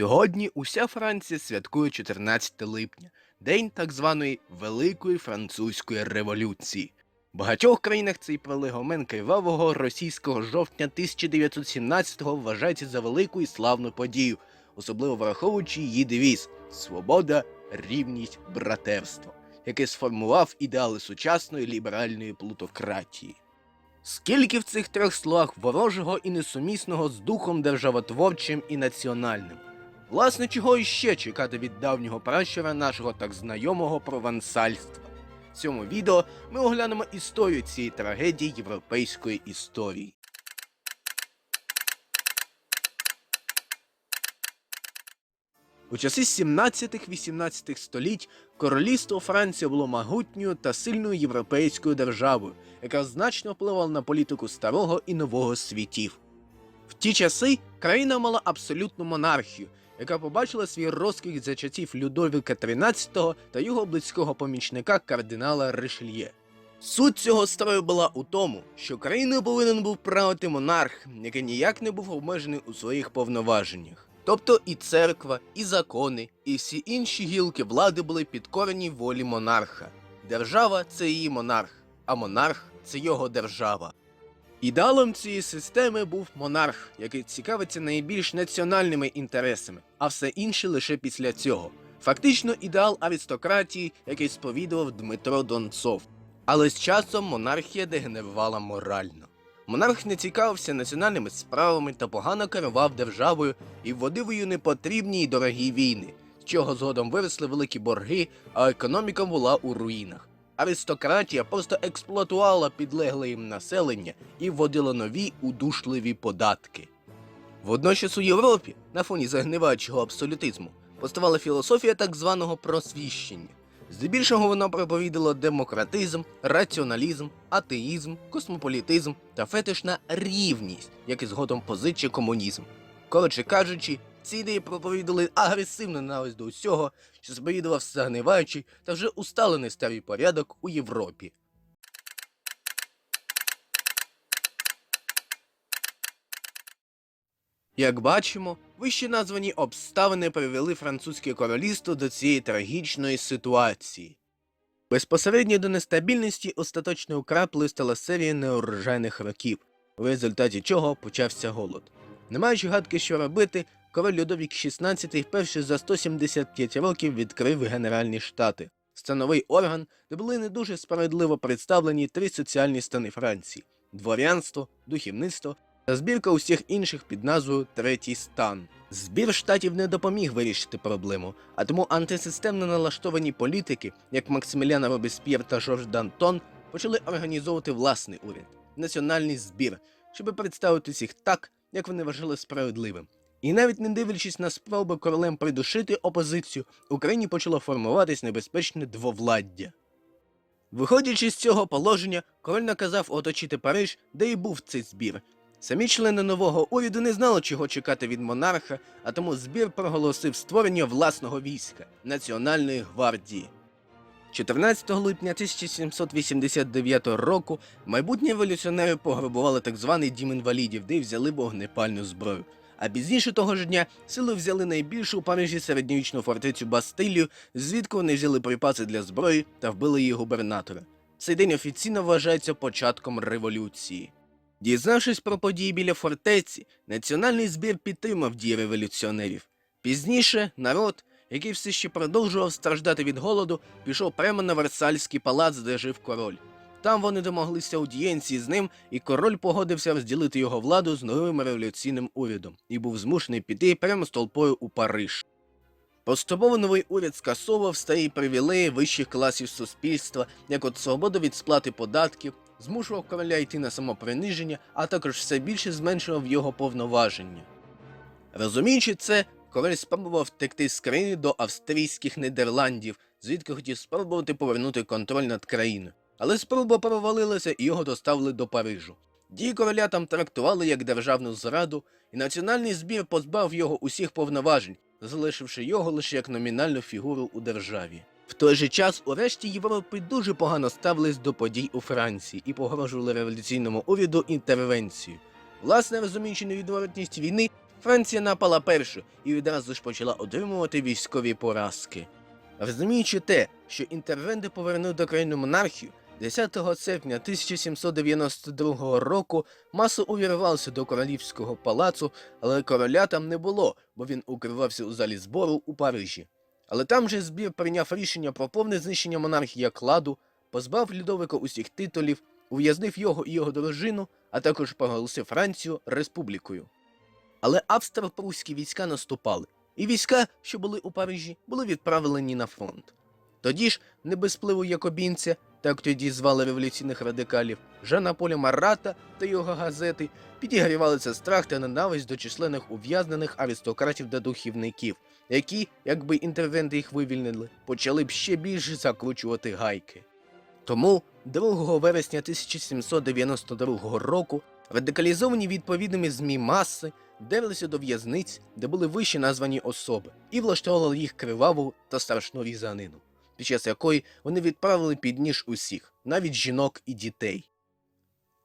Сьогодні уся Франція святкує 14 липня, день так званої Великої Французької революції. В багатьох країнах цей пролегомен кривавого російського жовтня 1917-го вважається за велику і славну подію, особливо враховуючи її девіз Свобода, рівність, братерство, який сформував ідеали сучасної ліберальної плутократії. Скільки в цих трьох словах ворожого і несумісного з духом державотворчим і національним? Власне, чого іще чекати від давнього пращура нашого так знайомого провансальства? В цьому відео ми оглянемо історію цієї трагедії європейської історії. У часи 17-18 століть королівство Франція було могутньою та сильною європейською державою, яка значно впливала на політику старого і нового світів. В ті часи країна мала абсолютну монархію, яка побачила свій розквіт за часів Людовіка XIII та його близького помічника кардинала Ришельє. Суть цього строю була у тому, що країною повинен був правити монарх, який ніяк не був обмежений у своїх повноваженнях. Тобто і церква, і закони, і всі інші гілки влади були підкорені волі монарха. Держава це її монарх, а монарх це його держава. Ідеалом цієї системи був монарх, який цікавиться найбільш національними інтересами, а все інше лише після цього. Фактично ідеал аристократії, який сповідував Дмитро Донцов. Але з часом монархія дегенерувала морально. Монарх не цікавився національними справами та погано керував державою і вводив її непотрібні й дорогі війни, з чого згодом виросли великі борги, а економіка була у руїнах. Аристократія просто експлуатувала підлегле їм населення і вводила нові удушливі податки. Водночас у Європі, на фоні загниваючого абсолютизму, поставала філософія так званого просвіщення. Здебільшого вона проповідала демократизм, раціоналізм, атеїзм, космополітизм та фетиш на рівність, як і згодом позиче комунізм. Коротше кажучи, ці ідеї проповідали агресивну ненависть до усього, що сповідував загниваючий та вже усталений старий порядок у Європі. Як бачимо, вище названі обставини привели французьке королівство до цієї трагічної ситуації. Безпосередньо до нестабільності остаточною краплею стала серія неурожайних років, у результаті чого почався голод. Не маючи гадки, що робити, король Людовік XVI вперше за 175 років відкрив Генеральні Штати, становий орган, де були не дуже справедливо представлені три соціальні стани Франції дворянство, духовництво та збірка усіх інших під назвою Третій стан. Збір штатів не допоміг вирішити проблему, а тому антисистемно налаштовані політики, як Максимілян Робесп'єр та Жорж Дантон, почали організовувати власний уряд національний збір, щоб представити всіх так, як вони вважали справедливим. І навіть не дивлячись на спроби королем придушити опозицію, Україні почало формуватись небезпечне двовладдя. Виходячи з цього положення, король наказав оточити Париж, де і був цей збір. Самі члени нового уряду не знали, чого чекати від монарха, а тому збір проголосив створення власного війська Національної гвардії. 14 липня 1789 року майбутні революціонери пограбували так званий дім інвалідів, де й взяли вогнепальну зброю. А пізніше того ж дня сили взяли найбільшу у Парижі середньовічну фортецю Бастилію, звідки вони взяли припаси для зброї та вбили її губернатора. Цей день офіційно вважається початком революції. Дізнавшись про події біля фортеці, національний збір підтримав дії революціонерів. Пізніше народ, який все ще продовжував страждати від голоду, пішов прямо на Версальський палац, де жив король. Там вони домоглися аудієнції з ним, і король погодився розділити його владу з новим революційним урядом і був змушений піти прямо з толпою у Париж. Поступово новий уряд скасовував старі привілеї вищих класів суспільства, як от свободу від сплати податків, змушував короля йти на самоприниження, а також все більше зменшував його повноваження. Розуміючи це, король спробував втекти з країни до австрійських Нідерландів, звідки хотів спробувати повернути контроль над країною. Але спроба провалилася і його доставили до Парижу. Дії короля там трактували як державну зраду, і національний збір позбав його усіх повноважень, залишивши його лише як номінальну фігуру у державі. В той же час у решті Європи дуже погано ставились до подій у Франції і погрожували революційному уряду інтервенцією. Власне, розуміючи невідворотність війни, Франція напала першу і відразу ж почала отримувати військові поразки. Розуміючи те, що інтервенти повернуть до країни монархію, 10 серпня 1792 року Масо увірвався до королівського палацу, але короля там не було, бо він укривався у залі збору у Парижі. Але там же збір прийняв рішення про повне знищення монархії як ладу, позбав Людовика усіх титулів, ув'язнив його і його дружину, а також проголосив Францію республікою. Але австро-прусські війська наступали, і війська, що були у Парижі, були відправлені на фронт. Тоді ж, не без впливу якобінця, так тоді звали революційних радикалів, Жана Поля Марата та його газети, підігрівалися страх та ненависть до численних ув'язнених аристократів та духівників, які, якби інтервенти їх вивільнили, почали б ще більше закручувати гайки. Тому 2 вересня 1792 року радикалізовані відповідними ЗМІ маси вдерлися до в'язниць, де були вище названі особи, і влаштовували їх криваву та страшну різанину, під час якої вони відправили під ніж усіх, навіть жінок і дітей.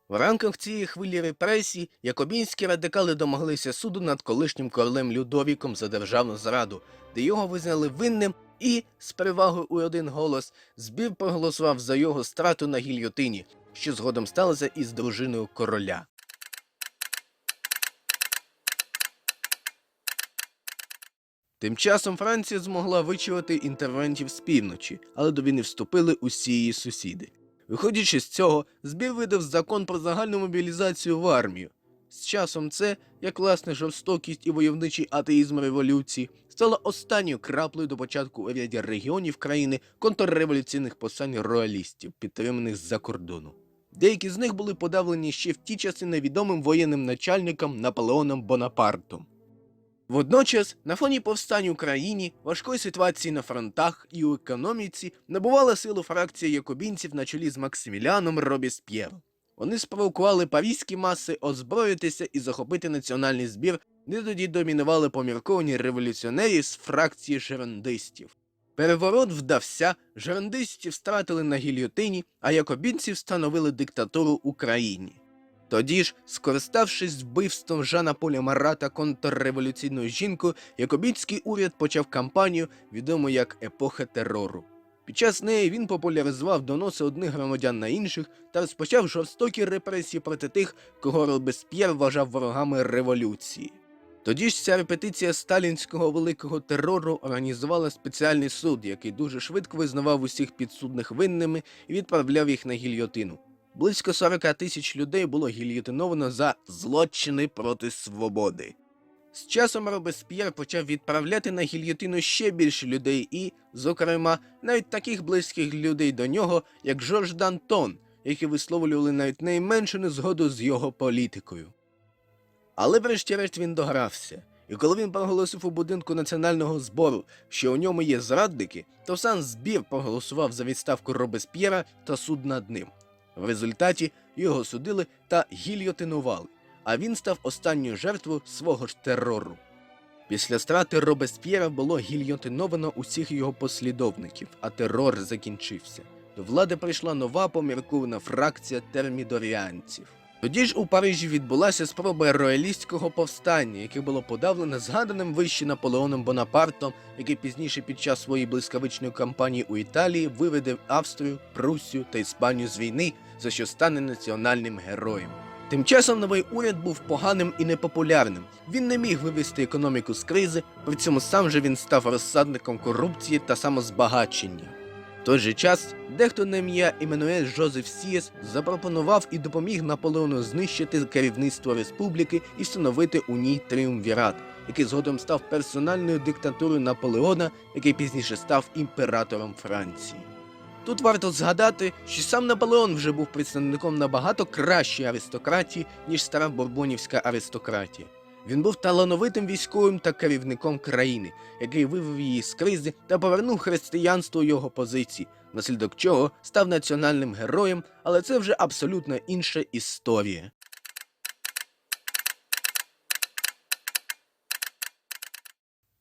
В рамках цієї хвилі репресій якобінські радикали домоглися суду над колишнім королем Людовіком за державну зраду, де його визнали винним і, з перевагою у один голос, збір проголосував за його страту на гільйотині, що згодом сталося із дружиною короля. Тим часом Франція змогла вичувати інтервентів з півночі, але до війни вступили усі її сусіди. Виходячи з цього, збір видав закон про загальну мобілізацію в армію. З часом це, як власне жорстокість і войовничий атеїзм революції, стало останньою краплею до початку у ряді регіонів країни контрреволюційних посань роялістів, підтриманих з-за кордону. Деякі з них були подавлені ще в ті часи невідомим воєнним начальником Наполеоном Бонапартом. Водночас, на фоні повстань в Україні, важкої ситуації на фронтах і у економіці набувала силу фракція якобінців на чолі з Максиміліаном Робісп'єром. Вони спровокували паризькі маси озброїтися і захопити національний збір, де тоді домінували помірковані революціонери з фракції жерандистів. Переворот вдався, жерандистів стратили на гільйотині, а якобінці встановили диктатуру Україні. Тоді ж, скориставшись вбивством Жана Поля Марата контрреволюційною жінкою, якобінський уряд почав кампанію, відому як епоха терору. Під час неї він популяризував доноси одних громадян на інших та розпочав жорстокі репресії проти тих, кого Робесп'єр вважав ворогами революції. Тоді ж ця репетиція сталінського великого терору організувала спеціальний суд, який дуже швидко визнавав усіх підсудних винними і відправляв їх на гільйотину. Близько 40 тисяч людей було гільйотиновано за злочини проти свободи. З часом Робесп'єр почав відправляти на гільйотину ще більше людей і, зокрема, навіть таких близьких людей до нього, як Жорж Дантон, які висловлювали навіть найменшу незгоду з його політикою. Але врешті-решт він догрався, і коли він проголосив у будинку національного збору, що у ньому є зрадники, то сам збір проголосував за відставку Робесп'єра та суд над ним. В результаті його судили та гільйотинували, а він став останньою жертвою свого ж терору. Після страти Робесп'єра було гільйотиновано усіх його послідовників, а терор закінчився. До влади прийшла нова поміркована фракція термідоріанців. Тоді ж у Парижі відбулася спроба роялістського повстання, яке було подавлено згаданим вище Наполеоном Бонапартом, який пізніше під час своєї блискавичної кампанії у Італії виведе Австрію, Пруссію та Іспанію з війни, за що стане національним героєм. Тим часом новий уряд був поганим і непопулярним. Він не міг вивести економіку з кризи, при цьому сам же він став розсадником корупції та самозбагачення. В той же час дехто на ім'я Еммануель Жозеф Сієс запропонував і допоміг Наполеону знищити керівництво республіки і встановити у ній тріумвірат, який згодом став персональною диктатурою Наполеона, який пізніше став імператором Франції. Тут варто згадати, що сам Наполеон вже був представником набагато кращої аристократії, ніж стара бурбонівська аристократія. Він був талановитим військовим та керівником країни, який вивів її з кризи та повернув християнство його позиції, наслідок чого став національним героєм, але це вже абсолютно інша історія.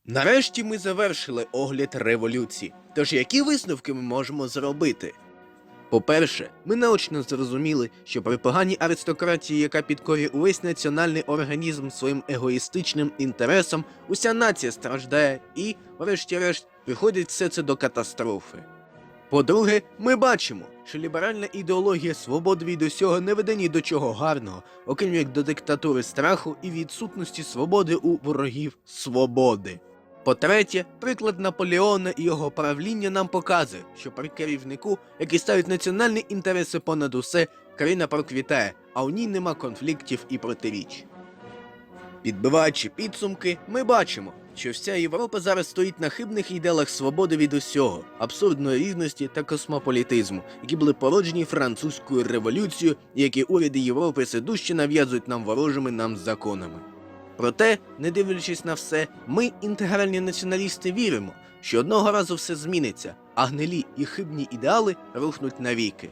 Нарешті ми завершили огляд революції. Тож які висновки ми можемо зробити? По-перше, ми наочно зрозуміли, що при поганій аристократії, яка підкорює увесь національний організм своїм егоїстичним інтересам, уся нація страждає і, врешті-решт, приходить все це до катастрофи. По-друге, ми бачимо, що ліберальна ідеологія свободи від усього не веде ні до чого гарного, окрім як до диктатури страху і відсутності свободи у ворогів свободи. По-третє, приклад Наполеона і його правління нам показує, що при керівнику, який ставить національні інтереси понад усе, країна проквітає, а у ній нема конфліктів і протиріч. Підбиваючи підсумки, ми бачимо, що вся Європа зараз стоїть на хибних ідеалах свободи від усього, абсурдної рівності та космополітизму, які були породжені французькою революцією, які уряди Європи все дужче нав'язують нам ворожими нам законами. Проте, не дивлячись на все, ми, інтегральні націоналісти, віримо, що одного разу все зміниться, а гнилі і хибні ідеали рухнуть навіки.